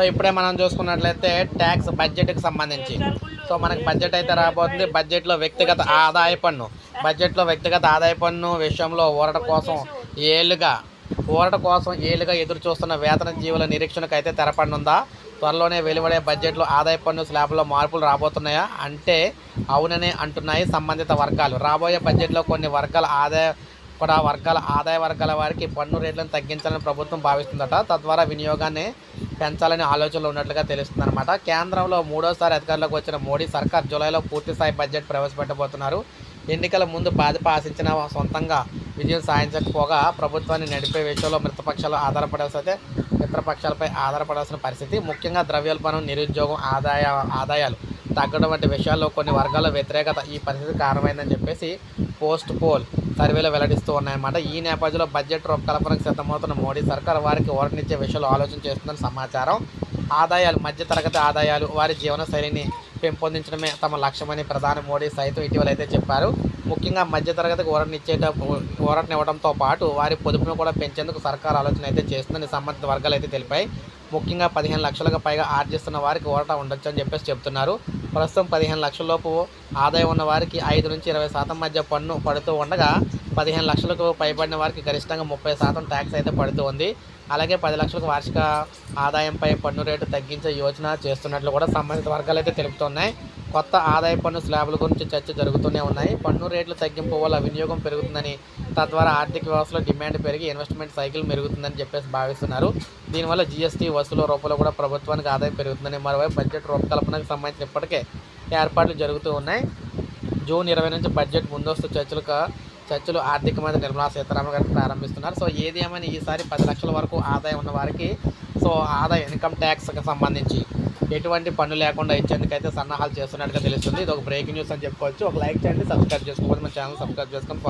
So ఇప్పుడే మనం చూసుకున్నట్లయితే ట్యాక్స్ బడ్జెట్కి సంబంధించి. సో మనకి బడ్జెట్ అయితే రాబోతుంది. బడ్జెట్లో వ్యక్తిగత ఆదాయ పన్ను. బడ్జెట్లో వ్యక్తిగత ఆదాయ పన్ను విషయంలో ఊరట కోసం ఏళ్ళుగా ఊరట కోసం ఏళ్ళుగా ఎదురు చూస్తున్న వేతన జీవుల నిరీక్షణకు అయితే తెరపడనుందా త్వరలోనే వెలువడే బడ్జెట్లో ఆదాయ పన్ను స్లాబ్లో మార్పులు రాబోతున్నాయా? అంటే అవుననే అంటున్నాయి సంబంధిత వర్గాలు. రాబోయే బడ్జెట్లో కొన్ని వర్గాల ఆదాయ కూడా వర్గాల ఆదాయ వర్గాల వారికి పన్ను రేట్లను తగ్గించాలని ప్రభుత్వం భావిస్తుందట. తద్వారా వినియోగాన్ని పెంచాలనే ఆలోచనలో ఉన్నట్లుగా తెలుస్తుంది అనమాట కేంద్రంలో మూడోసారి అధికారంలోకి వచ్చిన మోడీ సర్కార్ జూలైలో పూర్తిస్థాయి బడ్జెట్ ప్రవేశపెట్టబోతున్నారు. ఎన్నికల ముందు భాజపా ఆశించిన సొంతంగా విజయం సాధించకపోగా ప్రభుత్వాన్ని నడిపే విషయంలో మిత్రపక్షాలు ఆధారపడాల్సి మిత్రపక్షాలపై ఆధారపడాల్సిన పరిస్థితి. ముఖ్యంగా ద్రవ్యోల్బణం నిరుద్యోగం ఆదాయ ఆదాయాలు తగ్గడం వంటి విషయాల్లో కొన్ని వర్గాల వ్యతిరేకత ఈ పరిస్థితి కారణమైందని చెప్పేసి పోస్ట్ పోల్ సర్వేలు వెల్లడిస్తూ ఉన్నాయన్నమాట. ఈ నేపథ్యంలో బడ్జెట్ రూపకల్పనకు సిద్ధమవుతున్న మోడీ సర్కార్ వారికి ఓటనిచ్చే విషయాలు ఆలోచన చేస్తుందని సమాచారం. ఆదాయాలు మధ్యతరగతి ఆదాయాలు వారి జీవన శైలిని పెంపొందించడమే తమ లక్ష్యమని ప్రధాని మోడీ సైతం ఇటీవల అయితే చెప్పారు. ముఖ్యంగా మధ్యతరగతికి ఊరటనిచ్చేట ఓరటనివ్వడంతో పాటు వారి పొదుపును కూడా పెంచేందుకు సర్కార్ ఆలోచన అయితే చేస్తుందని సంబంధిత వర్గాలు అయితే తెలిపాయి. ముఖ్యంగా పదిహేను లక్షలకు పైగా ఆర్జిస్తున్న వారికి ఊరట ఉండొచ్చు అని చెప్పేసి చెప్తున్నారు. ప్రస్తుతం పదిహేను లక్షల లోపు ఆదాయం ఉన్న వారికి ఐదు నుంచి ఇరవై శాతం మధ్య పన్ను పడుతూ ఉండగా పదిహేను లక్షలకు పైబడిన వారికి గరిష్టంగా ముప్పై శాతం ట్యాక్స్ అయితే పడుతూ ఉంది. అలాగే పది లక్షలకు వార్షిక ఆదాయంపై పన్ను రేటు తగ్గించే యోచన చేస్తున్నట్లు కూడా సంబంధిత వర్గాలు అయితే తెలుపుతున్నాయి. కొత్త ఆదాయ పన్ను స్లాబుల గురించి చర్చ జరుగుతూనే ఉన్నాయి. పన్ను రేట్లు తగ్గింపు వల్ల వినియోగం పెరుగుతుందని తద్వారా ఆర్థిక వ్యవస్థలో డిమాండ్ పెరిగి ఇన్వెస్ట్మెంట్ సైకిల్ పెరుగుతుందని చెప్పేసి భావిస్తున్నారు. దీనివల్ల జీఎస్టీ వసూలు రూపంలో కూడా ప్రభుత్వానికి ఆదాయం పెరుగుతుందని మరోవైపు బడ్జెట్ రూపకల్పనకు సంబంధించి ఇప్పటికే ఏర్పాట్లు జరుగుతూ ఉన్నాయి. జూన్ ఇరవై నుంచి బడ్జెట్ ముందస్తు చర్చలకు చర్చలు ఆర్థిక మంత్రి నిర్మలా సీతారామన్ గారు ప్రారంభిస్తున్నారు. సో ఏది ఏమైనా ఈసారి పది లక్షల వరకు ఆదాయం ఉన్న వారికి సో ఆదాయ ఇన్కమ్ ట్యాక్స్కి సంబంధించి ఎటువంటి పన్ను లేకుండా ఇచ్చేందుకైతే సన్నాహాలు చేస్తున్నట్టుగా తెలుస్తుంది. ఇది ఒక బ్రేకింగ్ న్యూస్ అని చెప్పుకోవచ్చు. ఒక లైక్ చేయండి సబ్స్క్రైబ్ చేసుకోవాలి మన ఛానల్ సబ్స్క్రైబ్ చేసుకొని